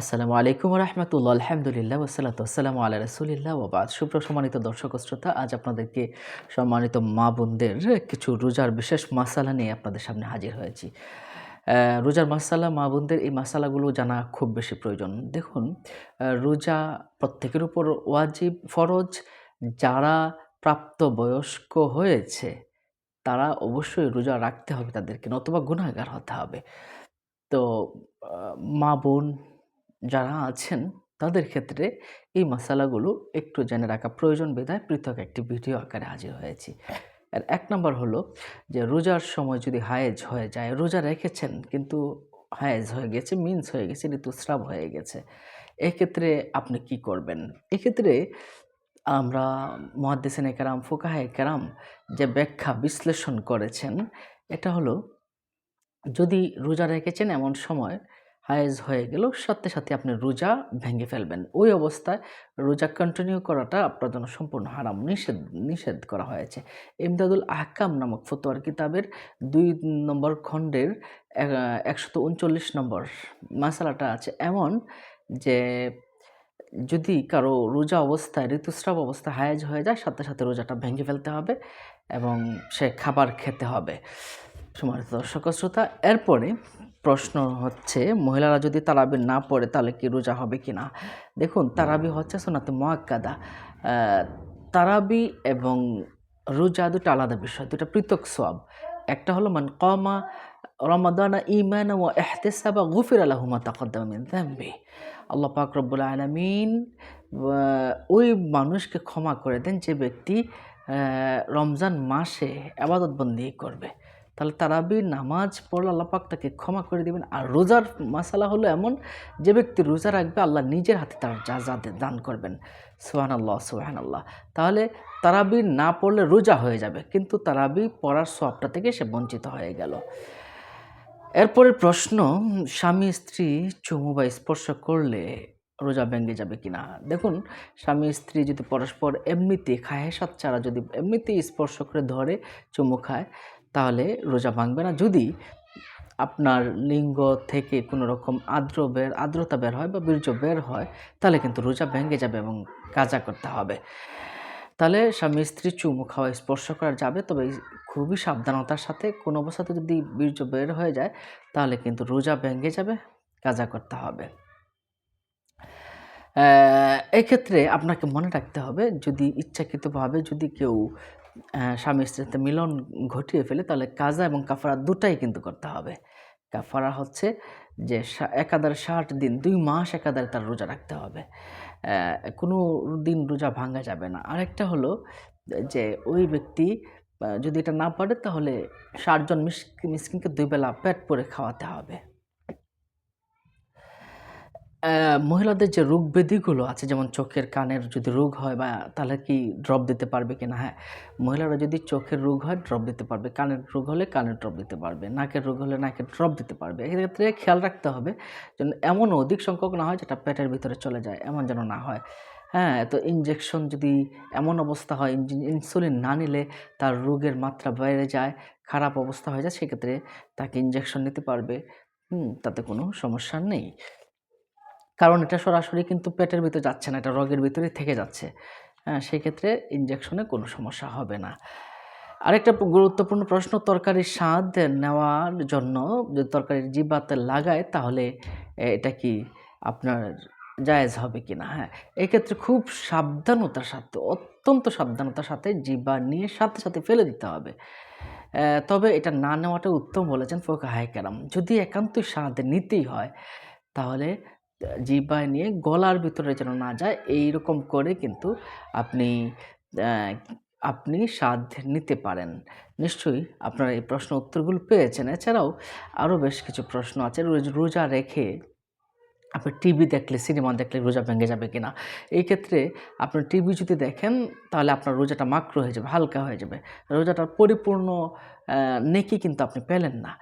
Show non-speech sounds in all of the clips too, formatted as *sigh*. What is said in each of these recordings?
আসসালামু আলাইকুম রহমতুল্লাহ আলহামদুলিল্লাহ ওসালাত আসসালামু আল্লাহ রসুলিল্লাহ ওবাদ সুপ্র সম্মানিত দর্শক শ্রোতা, আজ আপনাদেরকে সম্মানিত মা বোনদের কিছু রোজার বিশেষ মশালা নিয়ে আপনাদের সামনে হাজির হয়েছি। রোজার মশালা মা বোনদের এই মশালাগুলো জানা খুব বেশি প্রয়োজন। দেখুন রোজা প্রত্যেকের উপর ওয়াজিব, ফরজ। যারা প্রাপ্তবয়স্ক হয়েছে, তারা অবশ্যই রোজা রাখতে হবে তাদেরকে, নতুবা গুণাগার হতে হবে। তো মা বোন যারা আছেন, তাদের ক্ষেত্রে এই মশালাগুলো একটু জেনে রাখা প্রয়োজন বিধায় পৃথক একটি ভিডিও আকারে হাজির হয়েছি। আর এক নম্বর হলো যে রোজার সময় যদি হায়েজ হয়ে যায়, রোজা রেখেছেন কিন্তু হায়েজ হয়ে গেছে, মিন্স হয়ে গেছে, ঋতুস্রাব হয়ে গেছে, এক্ষেত্রে আপনি কি করবেন? এক্ষেত্রে আমরা মহাদ্দেসেন কেরাম, ফোকাহে কেরাম যে ব্যাখ্যা বিশ্লেষণ করেছেন, এটা হলো যদি রোজা রেখেছেন এমন সময় হায়েজ হয়ে গেল, সাথে সাথে আপনি রোজা ভেঙে ফেলবেন। ওই অবস্থায় রোজা কন্টিনিউ করাটা আপনার জন্য সম্পূর্ণ হারাম, নিষেধ নিষেধ করা হয়েছে। ইমদাদুল আহকাম নামক ফতোয়ার কিতাবের দুই নম্বর খণ্ডের একশত উনচল্লিশ নম্বর মশালাটা আছে এমন যে, যদি কারও রোজা অবস্থায়, ঋতুস্রাব অবস্থায় হায়েজ হয়ে যায়, সাথে সাথে রোজাটা ভেঙে ফেলতে হবে এবং সে খাবার খেতে হবে। সমানিত দর্শক শ্রোতা, এরপরে প্রশ্ন হচ্ছে, মহিলারা যদি তারাবি না পড়ে তাহলে কি রোজা হবে কি না দেখুন, তারাবি হচ্ছে সোনাতে মোয়াক্কাদা তারাবি এবং রোজা দুটো আলাদা বিষয়, দুটো পৃথক সব একটা হলো, মান কমা রমাদানা ইমান ও এহতেসাবা গুফির আলাহুমা মিন যামবি আল্লাহ পাক রব্বুল আলামিন ওই মানুষকে ক্ষমা করে দেন যে ব্যক্তি রমজান মাসে আবাদত বন্দি করবে। তাহলে তারাবি নামাজ পড়লে আল্লাহ পাক তাকে ক্ষমা করে দিবেন। আর রোজার মাসালা হলো এমন, যে ব্যক্তি রোজা রাখবে, আল্লাহ নিজের হাতে তার যা যা দান করবেন। সোহান আল্লাহ সোহান আল্লাহ তাহলে তারাবি না পড়লে রোজা হয়ে যাবে, কিন্তু তারাবি পড়ার সবটা থেকে সে বঞ্চিত হয়ে গেল। এরপরের প্রশ্ন, স্বামী স্ত্রী চুমু বা স্পর্শ করলে রোজা ভেঙে যাবে কিনা? দেখুন, স্বামী স্ত্রী যদি পরস্পর এমনিতে খায় সাত ছাড়া যদি এমনিতেই স্পর্শ করে ধরে, চুমু খায় তাহলে রোজা ভাঙবে না। যদি আপনার লিঙ্গ থেকে কোনো রকম আর্দ্র বের, আর্দ্রতা বের হয় বা বীর্য বের হয়, তাহলে কিন্তু রোজা ভেঙে যাবে এবং কাজা করতে হবে। তাহলে স্বামী স্ত্রী চুমু খাওয়া, স্পর্শ করা যাবে, তবে খুবই সাবধানতার সাথে কোনো অবস্থাতে যদি বীর্য বের হয়ে যায়, তাহলে কিন্তু রোজা ভেঙে যাবে, কাজা করতে হবে। এক্ষেত্রে আপনাকে মনে রাখতে হবে, যদি ইচ্ছাকৃতভাবে যদি কেউ স্বামী স্ত্রীতে মিলন ঘটিয়ে ফেলে, তাহলে কাজা এবং কাফারা দুটাই কিন্তু করতে হবে। কাফারা হচ্ছে যে একাধারে ষাট দিন, দুই মাস একাধারে তার রোজা রাখতে হবে। কোনো দিন রোজা ভাঙা যাবে না। আরেকটা হলো যে ওই ব্যক্তি যদি এটা না পারে, তাহলে ষাটজন মিসকি মিসকিনকে দুই বেলা পেট পরে খাওয়াতে হবে। মহিলাদের যে রোগ ব্যাধিগুলো আছে, যেমন চোখের কানের যদি রোগ হয় বা তাহলে কি ড্রপ দিতে পারবে কি না হ্যাঁ মহিলারা যদি চোখের রোগ হয় ড্রপ দিতে পারবে। কানের রোগ হলে কানের ড্রপ দিতে পারবে। নাকের রোগ হলে নাকের ড্রপ দিতে পারবে। এক্ষেত্রে খেয়াল রাখতে হবে যেন এমন অধিক সংখ্যক না হয় যেটা পেটের ভিতরে চলে যায়, এমন যেন না হয়। হ্যাঁ তো ইনজেকশন যদি এমন অবস্থা হয় ইনসুলিন না নিলে তার রোগের মাত্রা বেড়ে যায়, খারাপ অবস্থা হয়ে যায়, সেক্ষেত্রে তাকে ইনজেকশন নিতে পারবে। হুম, তাতে কোনো সমস্যা নেই। কারণ এটা সরাসরি কিন্তু পেটের ভিতরে যাচ্ছে না, এটা রগের ভিতরে থেকে যাচ্ছে। হ্যাঁ সেক্ষেত্রে ইনজেকশনে কোনো সমস্যা হবে না। আরেকটা গুরুত্বপূর্ণ প্রশ্ন তরকারির স্বাদ নেওয়ার জন্য যদি তরকারির জিবাতে লাগায়, তাহলে এটা কি আপনার জায়েজ হবে কি না হ্যাঁ এক্ষেত্রে খুব সাবধানতার সাথে, অত্যন্ত সাবধানতার সাথে জিবা নিয়ে সাথে সাথে ফেলে দিতে হবে। তবে এটা না নেওয়াটা উত্তম বলেছেন ফোকা হাইকারাম যদি একান্তই স্বাদ নিতেই হয়, তাহলে জিহ্বায় নিয়ে গলার ভিতরে যেন না যায় এই রকম করে কিন্তু আপনি আপনি স্বাদ নিতে পারেন। নিশ্চয়ই আপনারা এই প্রশ্ন উত্তরগুলো পেয়েছেন। এছাড়াও আরও বেশ কিছু প্রশ্ন আছে। রোজ- রোজা রেখে আপনি টিভি দেখলে, সিনেমা দেখলে রোজা ভেঙে যাবে কিনা? এই ক্ষেত্রে আপনি টিভি যদি দেখেন, তাহলে আপনার রোজাটা মাক্র হয়ে যাবে, হালকা হয়ে যাবে। রোজাটার পরিপূর্ণ নেকি কিন্তু আপনি পেলেন না।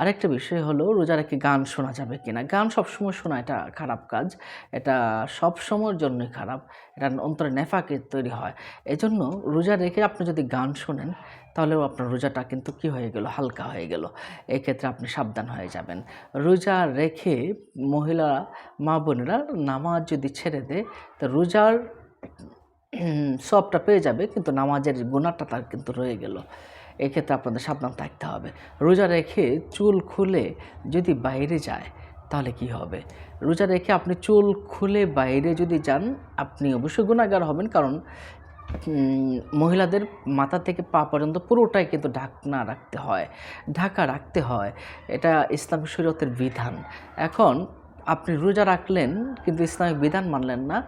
আরেকটা বিষয় হলো, রোজা রেখে গান শোনা যাবে কিনা? গান সবসময় শোনা এটা খারাপ কাজ। এটা সব সময়ের জন্যই খারাপ। এটা অন্তরে নেফাকে তৈরি হয়। এজন্য রোজা রেখে আপনি যদি গান শোনেন তাহলেও আপনার রোজাটা কিন্তু কি হয়ে গেল? হালকা হয়ে গেল। এক্ষেত্রে আপনি সাবধান হয়ে যাবেন। রোজা রেখে মহিলা, মা বোনেরা নামাজ যদি ছেড়ে দেয়, তো রোজার *clears throat* সবটা পেয়ে যাবে, কিন্তু নামাজের গুণাটা তার কিন্তু রয়ে গেল। এক্ষেত্রে আপনাদের সাবধান থাকতে হবে। রোজা রেখে চুল খুলে যদি বাইরে যায়, তাহলে কি হবে? রোজা রেখে আপনি চুল খুলে বাইরে যদি যান, আপনি অবশ্যই গুণাগার হবেন। কারণ মহিলাদের মাথা থেকে পা পর্যন্ত পুরোটাই কিন্তু ঢাকনা রাখতে হয়, ঢাকা রাখতে হয়। এটা ইসলামী শরীয়তের বিধান। এখন আপনি রোজা রাখলেন কিন্তু ইসলামিক বিধান মানলেন না।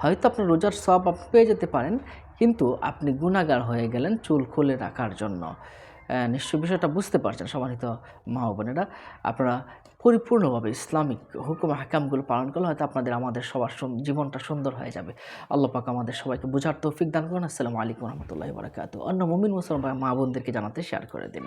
হয়তো আপনার রোজার সব আপনি পেয়ে যেতে পারেন, কিন্তু আপনি গুণাগার হয়ে গেলেন চুল খুলে রাখার জন্য। নিশ্চয় বিষয়টা বুঝতে পারছেন সম্মানিত মা বোনেরা। আপনারা পরিপূর্ণভাবে ইসলামিক হুকুম হাকামগুলো পালন করলে হয়তো আপনাদের, আমাদের সবার জীবনটা সুন্দর হয়ে যাবে। আল্লাহ পাক আমাদের সবাইকে বোঝার তৌফিক দান করুন। আসসালামু আলাইকুম রহমতুল্লাহ বারাকাতু অন্য মুমিন মুসলমান মা বোনদেরকে জানাতে শেয়ার করে দিন।